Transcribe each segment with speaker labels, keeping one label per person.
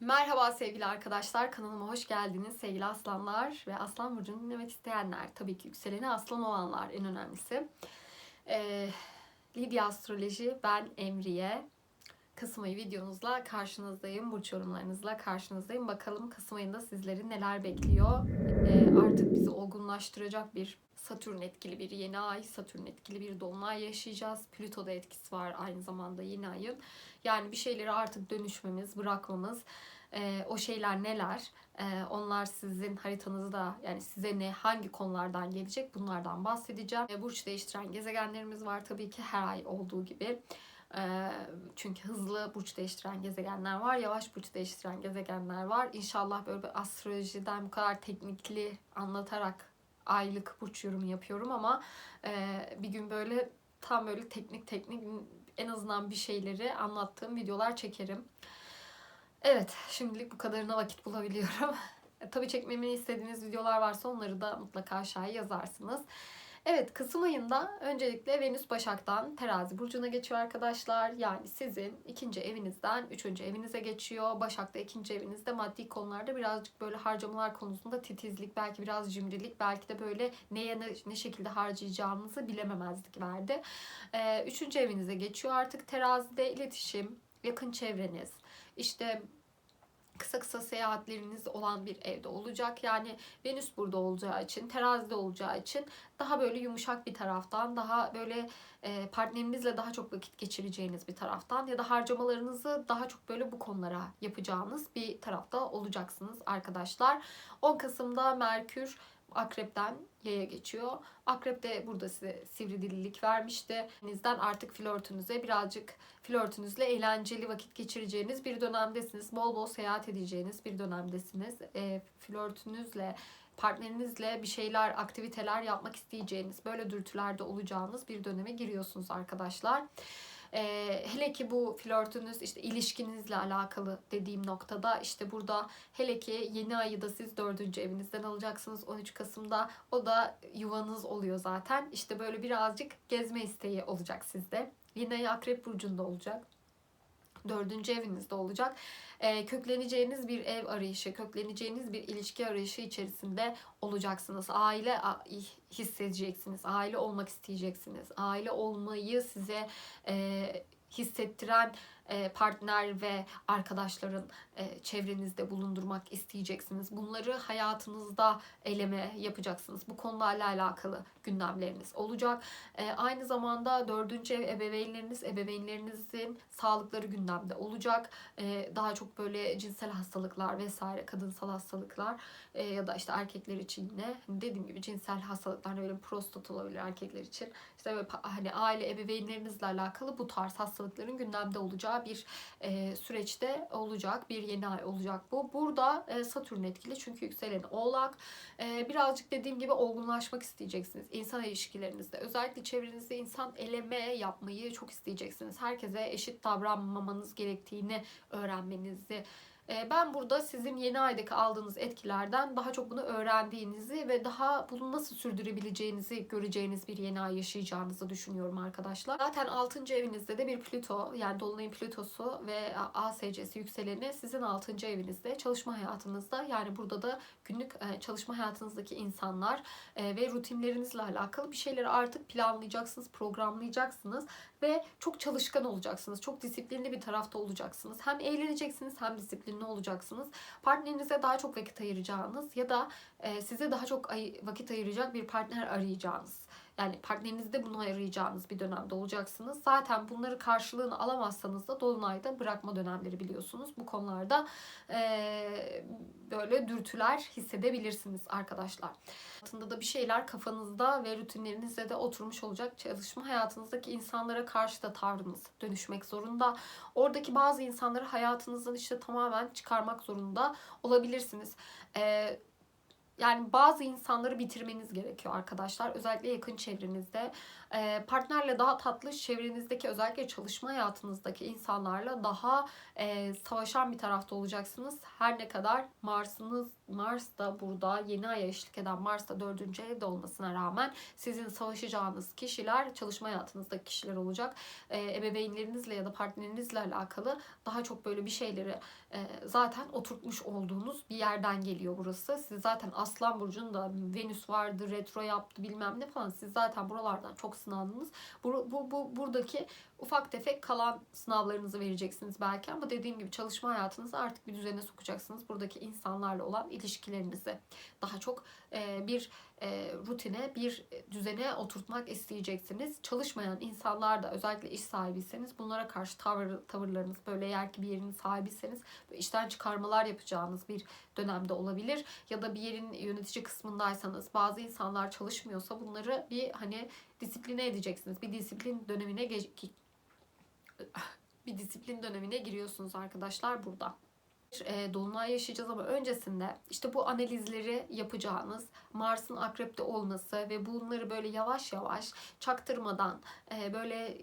Speaker 1: Merhaba sevgili arkadaşlar, kanalıma hoş geldiniz sevgili aslanlar ve aslan burcunu dinlemek isteyenler. Tabii ki yükseleni aslan olanlar en önemlisi. Ee, Lidya Astroloji, ben Emriye. Kasım ayı videonuzla karşınızdayım, burç yorumlarınızla karşınızdayım. Bakalım Kasım ayında sizleri neler bekliyor. Ee, artık bizi olgunlaştıracak bir Satürn etkili bir yeni ay, Satürn etkili bir dolunay yaşayacağız. Plüto'da etkisi var aynı zamanda yeni ayın. Yani bir şeyleri artık dönüşmemiz, bırakmamız, e, o şeyler neler? E, onlar sizin haritanızda yani size ne, hangi konulardan gelecek bunlardan bahsedeceğim. E, burç değiştiren gezegenlerimiz var tabii ki her ay olduğu gibi. E, çünkü hızlı burç değiştiren gezegenler var, yavaş burç değiştiren gezegenler var. İnşallah böyle bir astrolojiden bu kadar teknikli anlatarak aylık burç yorumu yapıyorum ama e, bir gün böyle tam böyle teknik teknik en azından bir şeyleri anlattığım videolar çekerim. Evet, şimdilik bu kadarına vakit bulabiliyorum. E, tabii çekmemi istediğiniz videolar varsa onları da mutlaka aşağıya yazarsınız. Evet, Kasım ayında öncelikle Venüs Başak'tan Terazi Burcu'na geçiyor arkadaşlar. Yani sizin ikinci evinizden üçüncü evinize geçiyor. Başak'ta ikinci evinizde maddi konularda birazcık böyle harcamalar konusunda titizlik, belki biraz cimrilik, belki de böyle neye ne, ne şekilde harcayacağınızı bilememezlik verdi. Ee, üçüncü evinize geçiyor artık Terazi'de iletişim, yakın çevreniz, işte kısa kısa seyahatleriniz olan bir evde olacak. Yani Venüs burada olacağı için, terazide olacağı için daha böyle yumuşak bir taraftan, daha böyle e, partnerinizle daha çok vakit geçireceğiniz bir taraftan ya da harcamalarınızı daha çok böyle bu konulara yapacağınız bir tarafta olacaksınız arkadaşlar. 10 Kasım'da Merkür Akrep'ten yaya geçiyor. Akrep de burada size sivri dililik vermişti. Denizden artık flörtünüze birazcık flörtünüzle eğlenceli vakit geçireceğiniz bir dönemdesiniz. Bol bol seyahat edeceğiniz bir dönemdesiniz. E, flörtünüzle partnerinizle bir şeyler, aktiviteler yapmak isteyeceğiniz, böyle dürtülerde olacağınız bir döneme giriyorsunuz arkadaşlar. Ee, hele ki bu flörtünüz işte ilişkinizle alakalı dediğim noktada işte burada hele ki yeni ayı da siz dördüncü evinizden alacaksınız 13 Kasım'da. O da yuvanız oluyor zaten. İşte böyle birazcık gezme isteği olacak sizde. Yeni ayı Akrep Burcu'nda olacak dördüncü evinizde olacak. E, kökleneceğiniz bir ev arayışı, kökleneceğiniz bir ilişki arayışı içerisinde olacaksınız. Aile hissedeceksiniz, aile olmak isteyeceksiniz. Aile olmayı size e, hissettiren partner ve arkadaşların e, çevrenizde bulundurmak isteyeceksiniz. Bunları hayatınızda eleme yapacaksınız. Bu konularla alakalı gündemleriniz olacak. E, aynı zamanda dördüncü ev ebeveynleriniz, ebeveynlerinizin sağlıkları gündemde olacak. Daha çok böyle cinsel hastalıklar vesaire, kadınsal hastalıklar ya da işte erkekler için yine dediğim gibi cinsel hastalıklar böyle prostat olabilir erkekler için. İşte böyle hani aile ebeveynlerinizle alakalı bu tarz hastalıkların gündemde olacağı bir e, süreçte olacak. Bir yeni ay olacak bu. Burada e, Satürn etkili çünkü yükselen oğlak. E, birazcık dediğim gibi olgunlaşmak isteyeceksiniz. İnsan ilişkilerinizde. Özellikle çevrenizde insan eleme yapmayı çok isteyeceksiniz. Herkese eşit davranmamanız gerektiğini öğrenmenizi ben burada sizin yeni aydaki aldığınız etkilerden daha çok bunu öğrendiğinizi ve daha bunu nasıl sürdürebileceğinizi göreceğiniz bir yeni ay yaşayacağınızı düşünüyorum arkadaşlar. Zaten 6. evinizde de bir Plüto yani Dolunay'ın Plütosu ve ASC'si yükseleni sizin 6. evinizde çalışma hayatınızda yani burada da günlük e, çalışma hayatınızdaki insanlar e, ve rutinlerinizle alakalı bir şeyleri artık planlayacaksınız, programlayacaksınız ve çok çalışkan olacaksınız. Çok disiplinli bir tarafta olacaksınız. Hem eğleneceksiniz hem disiplinli olacaksınız. Partnerinize daha çok vakit ayıracağınız ya da e, size daha çok vakit ayıracak bir partner arayacağınız yani partnerinizde bunu arayacağınız bir dönemde olacaksınız. Zaten bunları karşılığını alamazsanız da Dolunay'da bırakma dönemleri biliyorsunuz. Bu konularda e, böyle dürtüler hissedebilirsiniz arkadaşlar. Altında da bir şeyler kafanızda ve rutinlerinizde de oturmuş olacak. Çalışma hayatınızdaki insanlara karşı da tavrınız dönüşmek zorunda. Oradaki bazı insanları hayatınızdan işte tamamen çıkarmak zorunda olabilirsiniz. Eee yani bazı insanları bitirmeniz gerekiyor arkadaşlar. Özellikle yakın çevrenizde. Partnerle daha tatlı çevrenizdeki özellikle çalışma hayatınızdaki insanlarla daha e, savaşan bir tarafta olacaksınız. Her ne kadar Mars'ınız Mars da burada yeni aya eşlik eden Mars da dördüncü evde olmasına rağmen sizin savaşacağınız kişiler çalışma hayatınızdaki kişiler olacak. E, ebeveynlerinizle ya da partnerinizle alakalı daha çok böyle bir şeyleri e, zaten oturtmuş olduğunuz bir yerden geliyor burası. Siz zaten Aslan Burcu'nda Venüs vardı, retro yaptı bilmem ne falan. Siz zaten buralardan çok sınandınız. Bu, bu, bu buradaki ufak tefek kalan sınavlarınızı vereceksiniz belki ama dediğim gibi çalışma hayatınızı artık bir düzene sokacaksınız. Buradaki insanlarla olan ilişkilerinizi daha çok e, bir e, rutine, bir düzene oturtmak isteyeceksiniz. Çalışmayan insanlar da özellikle iş sahibiyseniz bunlara karşı tavır, tavırlarınız böyle eğer ki bir yerin sahibiyseniz işten çıkarmalar yapacağınız bir dönemde olabilir. Ya da bir yerin yönetici kısmındaysanız bazı insanlar çalışmıyorsa bunları bir hani disipline edeceksiniz. Bir disiplin dönemine geç bir disiplin dönemine giriyorsunuz arkadaşlar burada e, dolunay yaşayacağız ama öncesinde işte bu analizleri yapacağınız Mars'ın akrepte olması ve bunları böyle yavaş yavaş çaktırmadan e, böyle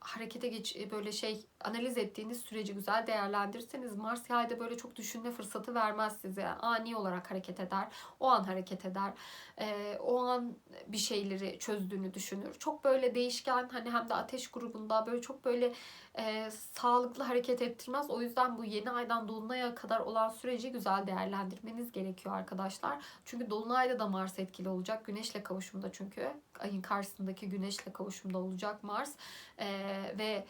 Speaker 1: harekete geç böyle şey analiz ettiğiniz süreci güzel değerlendirirseniz Mars yayda böyle çok düşünme fırsatı vermez size. Ani olarak hareket eder. O an hareket eder. Ee, o an bir şeyleri çözdüğünü düşünür. Çok böyle değişken hani hem de ateş grubunda böyle çok böyle e, sağlıklı hareket ettirmez. O yüzden bu yeni aydan dolunaya kadar olan süreci güzel değerlendirmeniz gerekiyor arkadaşlar. Çünkü dolunayda da Mars etkili olacak. Güneşle kavuşumda çünkü. Ayın karşısındaki güneşle kavuşumda olacak Mars. Ee, ve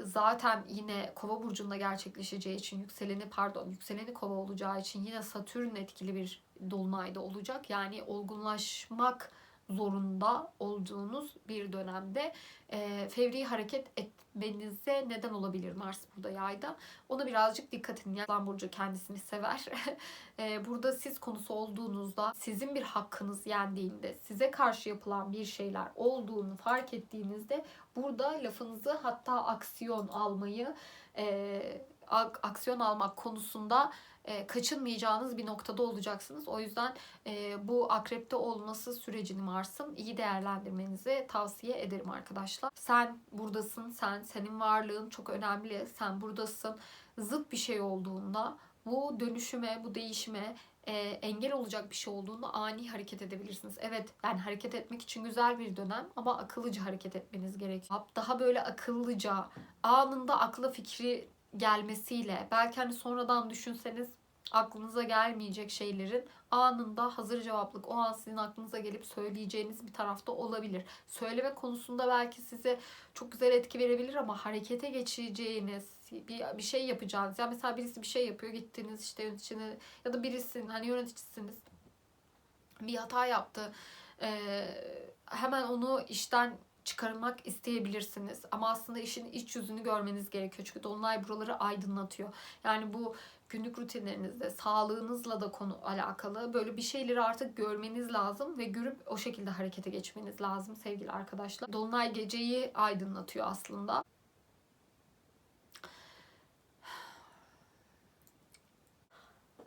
Speaker 1: zaten yine kova burcunda gerçekleşeceği için yükseleni pardon yükseleni kova olacağı için yine satürn etkili bir dolunayda olacak. Yani olgunlaşmak zorunda olduğunuz bir dönemde e, fevri hareket etmenize neden olabilir Mars burada yayda. Ona birazcık dikkat edin. Yani Burcu kendisini sever. e, burada siz konusu olduğunuzda sizin bir hakkınız yendiğinde size karşı yapılan bir şeyler olduğunu fark ettiğinizde burada lafınızı hatta aksiyon almayı e, aksiyon almak konusunda e, kaçınmayacağınız bir noktada olacaksınız. O yüzden e, bu akrepte olması sürecini Mars'ın iyi değerlendirmenizi tavsiye ederim arkadaşlar. Sen buradasın, sen senin varlığın çok önemli. Sen buradasın. Zıt bir şey olduğunda bu dönüşüme, bu değişime e, engel olacak bir şey olduğunda ani hareket edebilirsiniz. Evet yani hareket etmek için güzel bir dönem ama akıllıca hareket etmeniz gerekiyor. Daha böyle akıllıca anında akla fikri gelmesiyle belki hani sonradan düşünseniz aklınıza gelmeyecek şeylerin anında hazır cevaplık o an sizin aklınıza gelip söyleyeceğiniz bir tarafta olabilir. Söyleme konusunda belki size çok güzel etki verebilir ama harekete geçeceğiniz bir, bir şey yapacağınız. Yani mesela birisi bir şey yapıyor gittiniz işte yöneticine ya da birisinin hani yöneticisiniz bir hata yaptı. Ee, hemen onu işten çıkarmak isteyebilirsiniz. Ama aslında işin iç yüzünü görmeniz gerekiyor. Çünkü Dolunay buraları aydınlatıyor. Yani bu günlük rutinlerinizde, sağlığınızla da konu alakalı böyle bir şeyleri artık görmeniz lazım ve görüp o şekilde harekete geçmeniz lazım sevgili arkadaşlar. Dolunay geceyi aydınlatıyor aslında.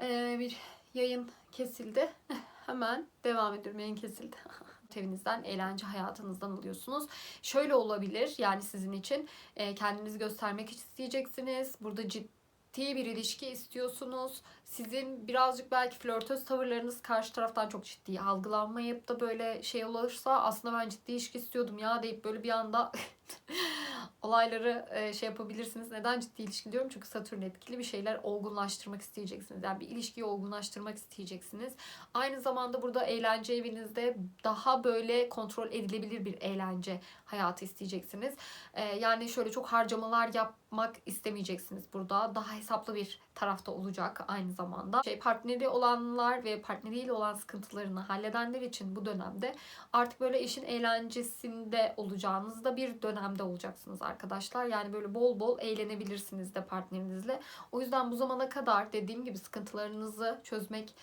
Speaker 1: Ee, bir yayın kesildi. Hemen devam ediyorum. Yayın kesildi. evinizden, eğlence hayatınızdan alıyorsunuz. Şöyle olabilir yani sizin için e, kendinizi göstermek isteyeceksiniz. Burada ciddi bir ilişki istiyorsunuz. Sizin birazcık belki flörtöz tavırlarınız karşı taraftan çok ciddi algılanmayıp da böyle şey olursa aslında ben ciddi ilişki istiyordum ya deyip böyle bir anda olayları e, şey yapabilirsiniz. Neden ciddi ilişki diyorum? Çünkü Satürn etkili bir şeyler olgunlaştırmak isteyeceksiniz. Yani bir ilişkiyi olgunlaştırmak isteyeceksiniz. Aynı zamanda burada eğlence evinizde daha böyle kontrol edilebilir bir eğlence hayatı isteyeceksiniz. E, yani şöyle çok harcamalar yapmak istemeyeceksiniz burada. Daha hesaplı bir tarafta olacak aynı zamanda. Şey partneri olanlar ve partneriyle olan sıkıntılarını halledenler için bu dönemde artık böyle işin eğlencesinde olacağınız da bir dönemde olacaksınız arkadaşlar. Yani böyle bol bol eğlenebilirsiniz de partnerinizle. O yüzden bu zamana kadar dediğim gibi sıkıntılarınızı çözmek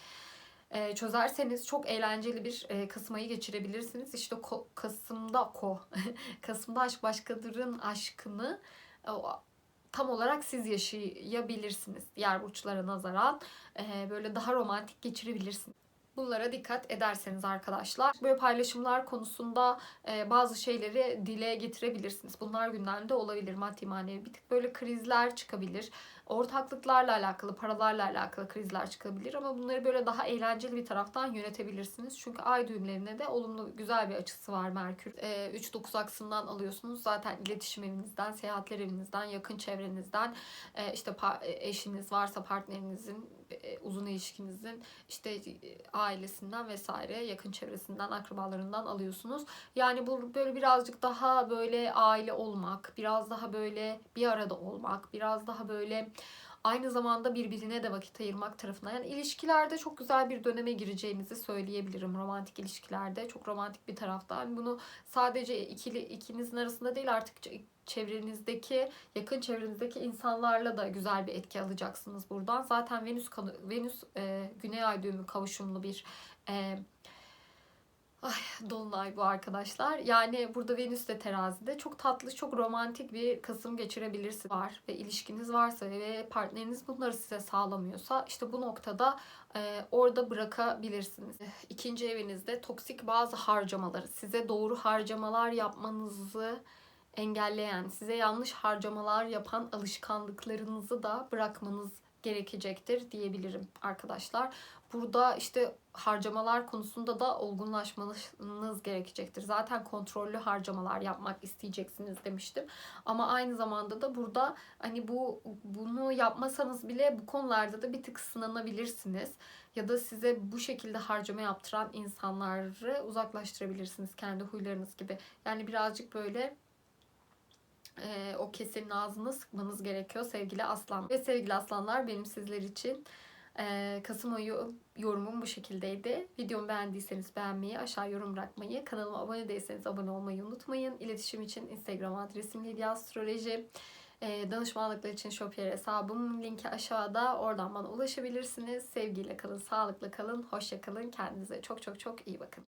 Speaker 1: e, çözerseniz çok eğlenceli bir e, Kasım ayı geçirebilirsiniz. İşte ko, Kasım'da ko Kasım'da aşk başkadırın aşkını e, tam olarak siz yaşayabilirsiniz. Diğer burçlara nazaran böyle daha romantik geçirebilirsiniz. Bunlara dikkat ederseniz arkadaşlar böyle paylaşımlar konusunda bazı şeyleri dile getirebilirsiniz. Bunlar gündemde olabilir maddi manevi. Bir tık böyle krizler çıkabilir. Ortaklıklarla alakalı, paralarla alakalı krizler çıkabilir ama bunları böyle daha eğlenceli bir taraftan yönetebilirsiniz. Çünkü ay düğümlerine de olumlu güzel bir açısı var Merkür. E, 3-9 aksından alıyorsunuz. Zaten iletişim evinizden, seyahatler evinizden, yakın çevrenizden, e, işte eşiniz varsa partnerinizin, e, uzun ilişkinizin, işte e, ailesinden vesaire, yakın çevresinden, akrabalarından alıyorsunuz. Yani bu böyle birazcık daha böyle aile olmak, biraz daha böyle bir arada olmak, biraz daha böyle aynı zamanda birbirine de vakit ayırmak tarafından. Yani ilişkilerde çok güzel bir döneme gireceğinizi söyleyebilirim. Romantik ilişkilerde çok romantik bir taraftan. Yani bunu sadece ikili ikinizin arasında değil artık çevrenizdeki, yakın çevrenizdeki insanlarla da güzel bir etki alacaksınız buradan. Zaten Venüs Venüs e, Güney Ay düğümü kavuşumlu bir e, Ay dolunay bu arkadaşlar. Yani burada Venüs de terazide çok tatlı, çok romantik bir Kasım geçirebilirsiniz var ve ilişkiniz varsa ve partneriniz bunları size sağlamıyorsa işte bu noktada e, orada bırakabilirsiniz. İkinci evinizde toksik bazı harcamaları, size doğru harcamalar yapmanızı engelleyen, size yanlış harcamalar yapan alışkanlıklarınızı da bırakmanız gerekecektir diyebilirim arkadaşlar. Burada işte harcamalar konusunda da olgunlaşmanız gerekecektir. Zaten kontrollü harcamalar yapmak isteyeceksiniz demiştim. Ama aynı zamanda da burada hani bu bunu yapmasanız bile bu konularda da bir tık sınanabilirsiniz. Ya da size bu şekilde harcama yaptıran insanları uzaklaştırabilirsiniz kendi huylarınız gibi. Yani birazcık böyle e, o kesenin ağzını sıkmanız gerekiyor sevgili aslan. Ve sevgili aslanlar benim sizler için Kasım ayı yorumum bu şekildeydi. Videomu beğendiyseniz beğenmeyi, aşağı yorum bırakmayı, kanalıma abone değilseniz abone olmayı unutmayın. İletişim için Instagram adresim Lidya Astroloji. E, danışmanlıklar için Shopier hesabım linki aşağıda. Oradan bana ulaşabilirsiniz. Sevgiyle kalın, sağlıklı kalın, hoşça kalın. Kendinize çok çok çok iyi bakın.